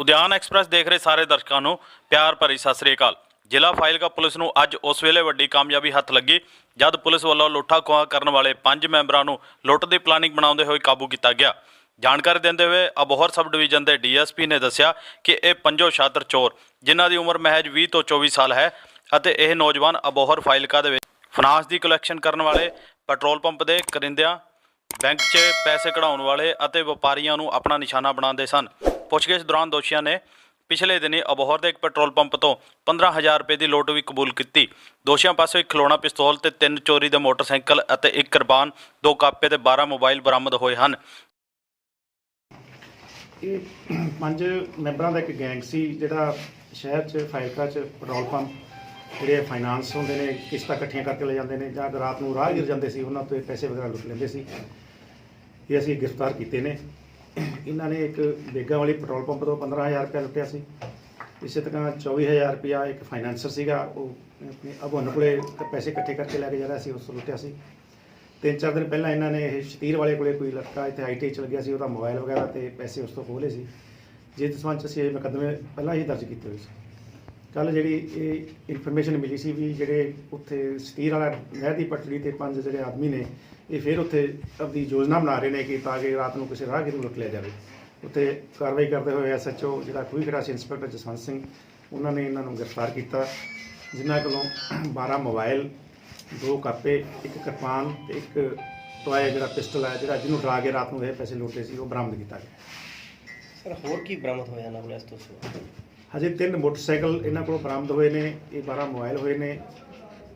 ਉਦਿਆਨ express ਦੇਖ ਰਹੇ ਸਾਰੇ ਦਰਸ਼ਕਾਂ ਨੂੰ, ਪਿਆਰ ਭਰੀ ਸਤਿ ਸ੍ਰੀ ਅਕਾਲ। ਜ਼ਿਲ੍ਹਾ ਫਾਈਲਕਾ ਪੁਲਿਸ ਨੂੰ ਅੱਜ ਉਸ ਵੇਲੇ ਵੱਡੀ ਕਾਮਯਾਬੀ ਹੱਥ ਲੱਗੀ, ਜਦ ਪੁਲਿਸ ਵੱਲੋਂ ਲੁੱਟਾ ਖੋਹਾ ਕਰਨ ਵਾਲੇ ਪੰਜ ਮੈਂਬਰਾਂ ਨੂੰ ਲੁੱਟ ਦੀ ਪਲਾਨਿੰਗ ਬਣਾਉਂਦੇ ਹੋਏ ਕਾਬੂ ਕੀਤਾ ਗਿਆ। ਜਾਣਕਾਰੀ ਦਿੰਦੇ ਹੋਏ ਅਬੋਹਰ ਸਬ ਡਿਵੀਜ਼ਨ ਦੇ ਡੀਐਸਪੀ ਨੇ ਦੱਸਿਆ ਕਿ ਇਹ ਪੰਜੋ ਸ਼ਾਤਰ ਚੋਰ, ਜਿਨ੍ਹਾਂ ਦੀ ਉਮਰ ਮਹਿਜ 20 ਤੋਂ 24 ਸਾਲ ਹੈ ਅਤੇ ਇਹ ਨੌਜਵਾਨ ਅਬੋਹਰ ਫਾਈਲਕਾ ਦੇ ਵਿੱਚ ਫਾਈਨਾਂਸ ਦੀ ਕਲੈਕਸ਼ਨ ਕਰਨ ਵਾਲੇ, ਪੈਟਰੋਲ ਪੰਪ ਦੇ ਕਰਿੰਦਿਆਂ, ਬੈਂਕ 'ਚ ਪੈਸੇ ਕਢਾਉਣ ਵਾਲੇ ਅਤੇ ਵਪਾਰੀਆਂ ਨੂੰ ਆਪਣਾ ਨਿਸ਼ਾਨਾ ਬਣਾਉਂਦੇ ਸਨ। ਪੁੱਛਗਿੱਛ ਦੌਰਾਨ ਦੋਸ਼ੀਆਂ ਨੇ ਪਿਛਲੇ ਦਿਨੀ ਅਬੋਹਰ ਦੇ ਇੱਕ ਪੈਟਰੋਲ ਪੰਪ ਤੋਂ 15000 ਰੁਪਏ ਦੀ ਲੁੱਟ ਵੀ ਕਬੂਲ ਕੀਤੀ। ਦੋਸ਼ੀਆਂ ਪਾਸੋਂ ਇੱਕ ਖਿਲੌਣਾ ਪਿਸਤੌਲ ਤੇ ਤਿੰਨ ਚੋਰੀ ਦੇ ਮੋਟਰਸਾਈਕਲ ਅਤੇ ਇੱਕ ਕਿਰਪਾਨ ਦੋ ਕਾਪੇ ਤੇ 12 ਮੋਬਾਈਲ ਬਰਾਮਦ ਹੋਏ ਹਨ। ਇਹ ਪੰਜ ਮੈਂਬਰਾਂ ਦਾ ਇੱਕ ਗੈਂਗ ਸੀ, ਜਿਹੜਾ ਸ਼ਹਿਰ 'ਚ, ਫਾਇਲਕਾ 'ਚ ਪੈਟਰੋਲ ਪੰਪ ਜਿਹੜੇ ਫਾਈਨਾਂਸ ਹੁੰਦੇ ਨੇ, ਕਿਸ਼ਤਾਂ ਇਕੱਠੀਆਂ ਕਰਕੇ ਲੈ ਜਾਂਦੇ ਨੇ, ਜਾਂ ਰਾਤ ਨੂੰ ਰਾਹ ਗਿਰ ਜਾਂਦੇ ਸੀ, ਉਹਨਾਂ ਤੋਂ ਪੈਸੇ ਵਗੈਰਾ ਲੁੱਟ ਲੈਂਦੇ ਸੀ। ਇਹ ਅਸੀਂ ਗ੍ਰਿਫਤਾਰ ਕੀਤੇ ਨੇ। ਇਹਨਾਂ ਨੇ ਇੱਕ ਬੇਗਾ ਵਾਲੀ ਪੈਟਰੋਲ ਪੰਪ ਤੋਂ 15000 ਰੁਪਏ ਲੁੱਟਿਆ ਸੀ। ਇਸੇ ਤਰ੍ਹਾਂ 24000 ਰੁਪਇਆ ਇੱਕ ਫਾਈਨੈਂਸ਼ਰ ਸੀਗਾ, ਉਹ ਆਪਣੇ ਅਭੁੰਨ ਕੋਲੇ ਪੈਸੇ ਇਕੱਠੇ ਕਰਕੇ ਲੈ ਕੇ ਜਾ ਰਿਹਾ ਸੀ, ਉਸ ਤੋਂ ਲੁੱਟਿਆ ਸੀ। ਤਿੰਨ ਚਾਰ ਦਿਨ ਪਹਿਲਾਂ ਇਹਨਾਂ ਨੇ ਇਹ ਸ਼ਤੀਰ ਵਾਲੇ ਕੋਲੇ ਕੋਈ ਲੜਕਾ ਇੱਥੇ ਆਈਟੀ ਚ ਲੱਗਿਆ ਸੀ, ਉਹਦਾ ਮੋਬਾਈਲ ਵਗੈਰਾ ਤੇ ਪੈਸੇ ਉਸ ਤੋਂ ਖੋਹ ਲਏ ਸੀ। ਜਿਸ ਸੰਬੰਧ 'ਚ ਅਸੀਂ ਇਹ ਮੁਕੱਦਮੇ ਪਹਿਲਾਂ ਹੀ ਦਰਜ ਕੀਤੇ ਹੋਏ ਸੀ। ਕੱਲ ਜਿਹੜੀ ਇਹ ਇਨਫੋਰਮੇਸ਼ਨ ਮਿਲੀ ਸੀ ਵੀ ਜਿਹੜੇ ਉੱਥੇ ਸ਼ਤੀਰ ਵਾਲਾ ਨਹਿਰ ਦੀ ਪਟੜੀ ਤੇ ਪੰਜ ਜਿਹੜੇ ਆਦਮੀ ਨੇ, ਇਹ ਫਿਰ ਉੱਥੇ ਆਪਣੀ ਯੋਜਨਾ ਬਣਾ ਰਹੇ ਨੇ ਕਿ ਤਾਂ ਕਿ ਰਾਤ ਨੂੰ ਕਿਸੇ ਰਾਹਗੀਰ ਨੂੰ ਲੁੱਟ ਲਿਆ ਜਾਵੇ। ਉੱਥੇ ਕਾਰਵਾਈ ਕਰਦੇ ਹੋਏ ਐਸਐਚਓ ਜਿਹੜਾ ਖੂਹੀ ਖੜਾ ਸੀ ਇੰਸਪੈਕਟਰ ਜਸਵੰਤ ਸਿੰਘ, ਉਹਨਾਂ ਨੇ ਇਹਨਾਂ ਨੂੰ ਗ੍ਰਿਫਤਾਰ ਕੀਤਾ, ਜਿਨ੍ਹਾਂ ਕੋਲੋਂ 12 ਮੋਬਾਈਲ, ਦੋ ਕਾਪੇ, ਇੱਕ ਕਿਰਪਾਨ ਤੇ ਇੱਕ ਟੋਏ ਜਿਹੜਾ ਪਿਸਟਲ ਹੈ, ਜਿਹੜਾ ਜਿਹਨੂੰ ਡਰਾ ਕੇ ਰਾਤ ਨੂੰ ਇਹ ਪੈਸੇ ਲੁੱਟੇ ਸੀ, ਉਹ ਬਰਾਮਦ ਕੀਤਾ ਗਿਆ। ਸਰ, ਹੋਰ ਕੀ ਬਰਾਮਦ ਹੋਇਆ ਇਹਨਾਂ ਕੋਲ ਇਸ ਤੋਂ ਸਿਵਾ ਹਜੇ ਤਿੰਨ ਮੋਟਰਸਾਈਕਲ ਇਹਨਾਂ ਕੋਲੋਂ ਬਰਾਮਦ ਹੋਏ ਨੇ, ਇਹ 12 ਮੋਬਾਈਲ ਹੋਏ ਨੇ।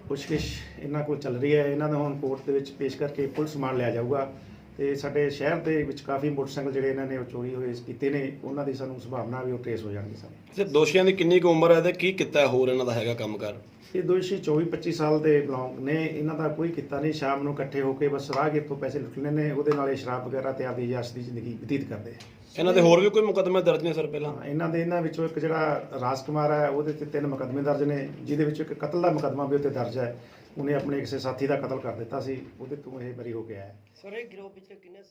ਪੁੱਛਗਿੱਛ ਇਹਨਾਂ ਕੋਲ ਚੱਲ ਰਹੀ ਹੈ। ਇਹਨਾਂ ਦਾ ਹੁਣ ਕੋਰਟ ਦੇ ਵਿੱਚ ਪੇਸ਼ ਕਰਕੇ ਪੁਲਿਸ ਸਮਾਨ ਲਿਆ ਜਾਊਗਾ। ਤੇ ਸਾਡੇ ਸ਼ਹਿਰ ਦੇ ਵਿੱਚ ਕਾਫੀ ਮੋਟਰਸਾਈਕਲ ਜਿਹੜੇ ਇਹਨਾਂ ਨੇ ਉਹ ਚੋਰੀ ਹੋਏ ਕੀਤੇ ਨੇ ਉਹਨਾਂ ਦੀ ਸਾਨੂੰ ਸੰਭਾਵਨਾ ਵੀ ਉਹ ਟ੍ਰੇਸ ਹੋ ਜਾਣਗੇ ਸਾਨੂੰ ਤੇ ਦੋਸ਼ੀਆਂ ਦੀ ਕਿੰਨੀ ਕੁ ਉਮਰ ਹੈ ਤੇ ਕੀ ਕੀਤਾ ਹੋਰ ਇਹਨਾਂ ਦਾ ਹੈਗਾ ਕੰਮਕਾਰ? ਇਹ ਦੋਸ਼ੀ 24 25 ਸਾਲ ਦੇ ਬਿਲੋਂਗ ਨੇ ਇਹਨਾਂ ਦਾ ਕੋਈ ਕੀਤਾ ਨਹੀਂ ਸ਼ਾਮ ਨੂੰ ਇਕੱਠੇ ਹੋ ਕੇ ਬਸ ਰਾਹਗੀਰ ਤੋਂ ਪੈਸੇ ਲੁੱਟ ਲੈਂਦੇ ਨੇ ਉਹਦੇ ਨਾਲ ਇਹ ਸ਼ਰਾਬ ਵਗੈਰਾ ਤੇ ਆਪਦੀ ਯਾਸ਼ ਦੀ ਜ਼ਿੰਦਗੀ ਬਤੀਤ ਕਰਦੇ ਆ। ਇਹਨਾਂ ਦੇ ਹੋਰ ਵੀ ਕੋਈ ਮੁਕੱਦਮੇ ਦਰਜ ਨੇ ਸਰ ਪਹਿਲਾਂ? ਇਹਨਾਂ ਦੇ ਇਹਨਾਂ ਵਿੱਚੋਂ ਇੱਕ ਜਿਹੜਾ ਰਾਜ ਕੁਮਾਰ ਹੈ ਉਹਦੇ ਤੇ ਤਿੰਨ ਮੁਕੱਦਮੇ ਦਰਜ ਨੇ ਜਿਹਦੇ ਵਿੱਚ ਇੱਕ ਕਤਲ ਦਾ ਮੁਕੱਦਮਾ ਵੀ ਉੱਤੇ ਦਰਜ ਹੈ। ਉਹਨੇ ਆਪਣੇ ਕਿਸੇ ਸਾਥੀ ਦਾ ਕਤਲ ਕਰ ਦਿੱਤਾ ਸੀ, ਉਹਦੇ ਤੋਂ ਇਹ ਬਰੀ ਹੋ ਗਿਆ ਹੈ ਸਰ, ਇਹ ਗਿਰੋਹ ਪਿੱਛੇ ਕਿੰਨੇ